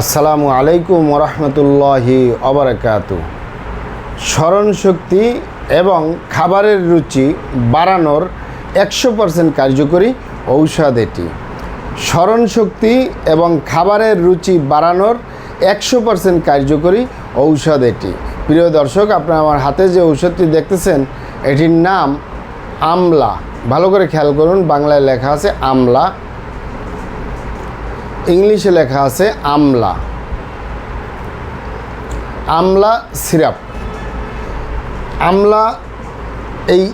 আসসালামু আলাইকুম ওরহমতুল্লাহি অবরাকাত স্মরণশক্তি এবং খাবারের রুচি বাড়ানোর একশো পার্সেন্ট কার্যকরী ঔষধ এটি। স্মরণশক্তি এবং খাবারের রুচি বাড়ানোর একশো পার্সেন্ট কার্যকরী ঔষধ এটি। প্রিয় দর্শক, আপনারা আমার হাতে যে ঔষধটি দেখতেছেন, এটির নাম আমলা। ভালো করে খেয়াল করুন, বাংলায় লেখা আছে আমলা। ইংলিশে লেখা আছে আমলা। আমলা সিরাপ। আমলা এই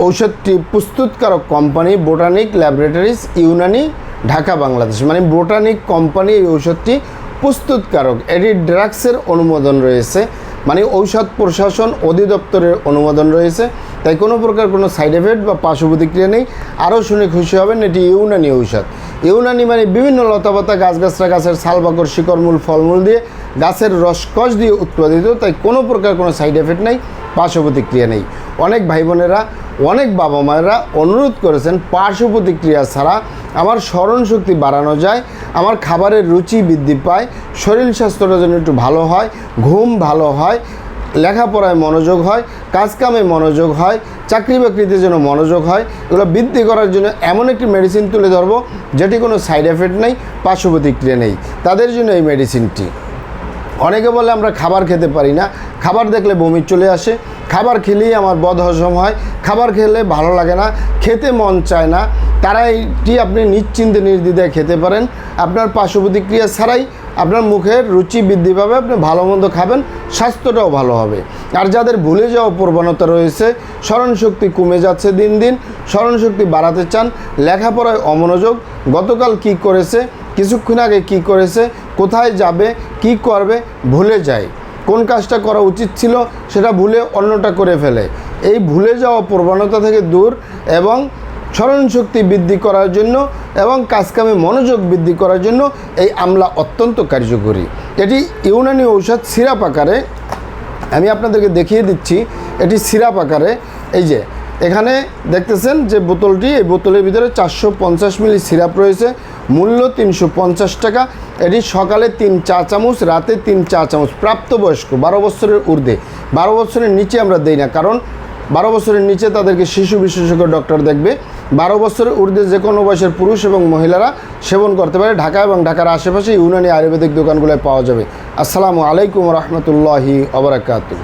ঔষধটি প্রস্তুতকারক company botanic laboratories Unani, Dhaka, Bangladesh. মানে বোটানিক কোম্পানি এই ঔষধটি প্রস্তুতকারক। এটি ড্রাগসের অনুমোদন রয়েছে। মানে ঔষধ প্রশাসন অধিদপ্তরের অনুমোদন রয়েছে। তাই কোনো প্রকার কোনো সাইড এফেক্ট বা পার্শ্ব প্রতিক্রিয়া নেই। আরও শুনে খুশি হবেন এটি ইউনানি ঔষধ। ইউনানি মানে বিভিন্ন লতাপাতা গাছগাছরা গাছের ছালবাকর শিকড়মূল ফলমূল দিয়ে গাছের রসকস দিয়ে উৎপাদিত, তাই কোনো প্রকার কোনো সাইড এফেক্ট নেই পার্শ্ব প্রতিক্রিয়া নেই। অনেক ভাই বোনেরা অনেক বাবা মায়েরা অনুরোধ করেছেন পার্শ্ব প্রতিক্রিয়া ছাড়া আমার স্মরণশক্তি বাড়ানো যায়, আমার খাবারের রুচি বৃদ্ধি পায়, শরীর স্বাস্থ্যটা যেন একটু ভালো হয়, ঘুম ভালো হয় লেখাপড়ায় মনোযোগ হয়, কাজকামে মনোযোগ হয়, চাকরি বাকরিতে যেন মনোযোগ হয়, এগুলো বৃদ্ধি করার জন্য এমন একটি মেডিসিন তুলে ধরবো, যেটি কোনো সাইড এফেক্ট নেই, পার্শ্ব প্রতিক্রিয়া নেই। তাদের জন্য এই মেডিসিনটি অনেকে বলে আমরা খাবার খেতে পারি না। খাবার দেখলে বমি চলে আসে। খাবার খেলেই আমার বদ হজম হয়। খাবার খেলে ভালো লাগে না, খেতে মন চায় না। তারা এইটি আপনি নিশ্চিন্তে নির্দ্বিধায় খেতে পারেন। আপনার পার্শ্ব প্রতিক্রিয়া ছাড়াই আপনার মুখের রুচি বৃদ্ধি পাবে, আপনি ভালো মন্দ খাবেন, স্বাস্থ্যটাও ভালো হবে। আর যাদের ভুলে যাওয়া প্রবণতা রয়েছে, স্মরণশক্তি কমে যাচ্ছে দিন দিন, স্মরণশক্তি বাড়াতে চান, লেখাপড়ায় অমনোযোগ, গতকাল কি করেছে, কিছুক্ষণ আগে কি করেছে, কোথায় যাবে, কি করবে, ভুলে যায়। কোন কাজটা করা উচিত ছিল, সেটা ভুলে অন্যটা করে ফেলে। এই ভুলে যাওয়া প্রবণতা থেকে দূর এবং স্মরণশক্তি বৃদ্ধি করার জন্য এবং কাজকামে মনোযোগ বৃদ্ধি করার জন্য এই আমলা অত্যন্ত কার্যকরী। এটি ইউনানি ঔষধ সিরাপ আকারে, আমি আপনাদেরকে দেখিয়ে দিচ্ছি, এটি সিরাপ আকারে, এই যে, এখানে দেখতেছেন যে বোতলটি, এই বোতলের ভিতরে চারশো পঞ্চাশ মিলি সিরাপ রয়েছে, মূল্য তিনশো পঞ্চাশ টাকা। এটি সকালে তিন চা চামচ, রাতে তিন চা চামচ, প্রাপ্তবয়স্ক, বারো বছরের ঊর্ধ্বে। বারো বছরের নিচে আমরা দেই না, কারণ বারো বছরের নিচে তাদেরকে শিশু বিশেষজ্ঞ ডক্টর দেখবে। বারো বছরের ঊর্ধ্বে যে কোনো বয়সের পুরুষ এবং মহিলারা সেবন করতে পারে। ঢাকা এবং ঢাকার আশেপাশে ইউনানি আয়ুর্বেদিক দোকানগুলোয় পাওয়া যাবে। আসসালামু আলাইকুম রহমতুল্লাহি অবরাকাতু